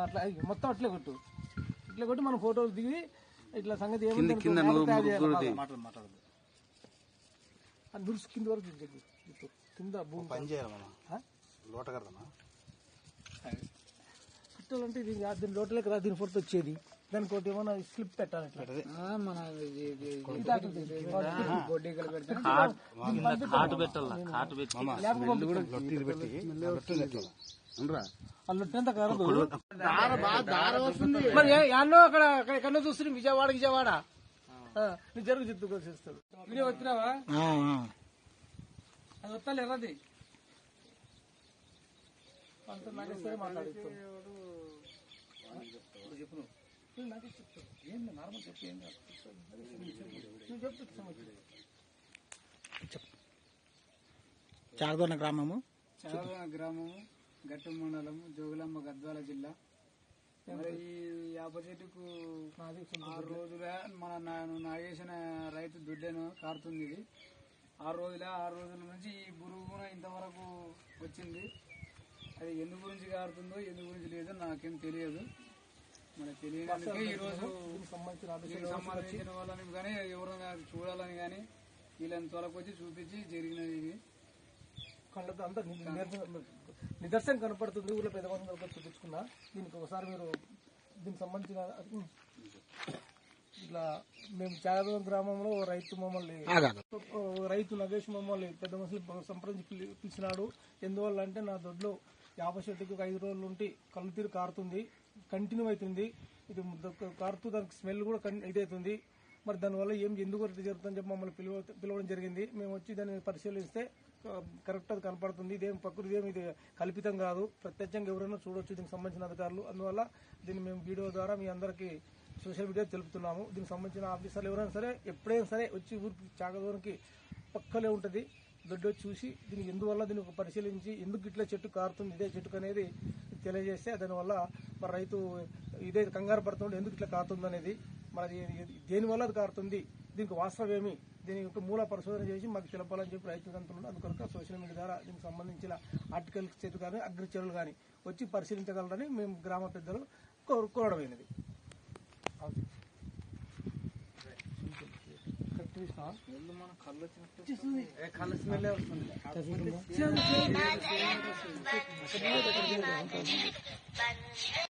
అట్లా అయ్యి, మొత్తం అట్లే కొట్టు. ఇట్లా కొట్టి మనం ఫోటోలు దిగి ఇట్లా సంగతి దురుసు కింద వరకు. కింద భూమి పని చేయాలి మనం ఆ? లోట కడదామా? చుట్టాలంటే ఇది ఆ దీని లోటలకి రా దీని ఫోటో వచ్చేది. దానికి ఒకటి ఏమన్నా స్లిప్ పెట్టాలి మరి ఏ- యాన్నో అక్కడ అక్కడ ఎక్కడో చూస్తున్నాం విజయవాడ విజయవాడ? జరుగు చిత్తు చేస్తాడు. వీడియో వచ్చినావా? అది వస్తాను ఎర్రది అంత నాగేశ్వరి మాట్లాడుతాడు చెప్పు నువ్వు. నువ్వు నాకే చెప్తావు. ఏం నార్మల్ చెప్పు ఏం. నువ్వు సమస్య. చాగదోన గ్రామము చాగోన గ్రామము గట్టు మండలం జోగులాంబ గద్వాల జిల్లా మరి ఈ యాప చెట్టుకు ఆరు రోజుల మన నా- నాగేసిన రైతు దుడ్డెను కారుతుంది ఇది ఆరు రోజుల ఆరు రోజుల నుంచి ఈ పురుగున ఇంతవరకు వచ్చింది అది ఎందు గురించి కారుతుందో ఎందు గురించి లేదో నాకేం తెలియదు తెలియడానికి ఈరోజు దీనికి సంబంధించిన వాళ్ళని కానీ ఎవరైనా చూడాలని కానీ వీళ్ళని త్వరకు వచ్చి చూపించి జరిగినది ఇది. కళ్ళతో అంతా నిదర్శనం నిదర్శనం కనపడుతుంది ఊళ్ళో కలిపి చూపించుకున్నా. దీనికి ఒకసారి మీరు దీనికి సంబంధించిన ఇట్లా మేము చాగదం గ్రామంలో రైతు మమ్మల్ని రైతు నగేష్ మమ్మల్ని పెద్ద మనుషులు సంప్రదించి పిలి- పిలిచినాడు. ఎందువల్ల అంటే నా దొడ్లో యాభై చెట్టుకి ఒక ఐదు రోజులు ఉండి కళ్ళు తీరు కారుతుంది. కంటిన్యూ అవుతుంది. ఇది కారుతూ దానికి స్మెల్ కూడా కన్- ఇదవుతుంది మరి దానివల్ల ఏం ఎందుకు జరుగుతుందని చెప్పి మమ్మల్ని పిలువ పిలవడం జరిగింది. మేము వచ్చి దాన్ని పరిశీలిస్తే కరెక్ట్ అది కనపడుతుంది. ఇదేం ప్రకృతి ఏమి ఇది కల్పితం కాదు. ప్రత్యక్షంగా ఎవరైనా చూడొచ్చు దీనికి సంబంధించిన అధికారులు. అందువల్ల దీన్ని మేము వీడియో ద్వారా మీ అందరికీ సోషల్ మీడియా తెలుపుతున్నాము. దీనికి సంబంధించిన ఆఫీసర్లు ఎవరైనా సరే ఎప్పుడైనా సరే వచ్చి ఊరికి చాగదూరికి పక్కలే ఉంటుంది. దొడ్డు చూసి దీనికి ఎందువల్ల దీన్ని ఒక పరిశీలించి ఎందుకు ఇట్లా చెట్టు కారుతుంది ఇదే చెట్టుకు అనేది తెలియజేస్తే దానివల్ల మరి రైతు ఇదే కంగారు పడుతుంది ఎందుకు ఇట్లా కారుతుంది అనేది. మరి దేనివల్ల అది కారుతుంది? దీనికి వాస్తవం ఏమి? దీని యొక్క మూల పరిశోధన చేసి మాకు తెలపాలని చెప్పి రైతు అంటున్నాడు అందుకొరకు సోషల్ మీడియా ద్వారా దీనికి సంబంధించిన ఆర్టికల్ చేతి కానీ అగ్రిచరులు కానీ వచ్చి పరిశీలించగలరని మేము గ్రామ పెద్దలు కోరు- కోరడమైనది. కరెక్ట్ చూసినావా? కళ్ళ స్మెల్ వస్తుంది చేదు, చేదు.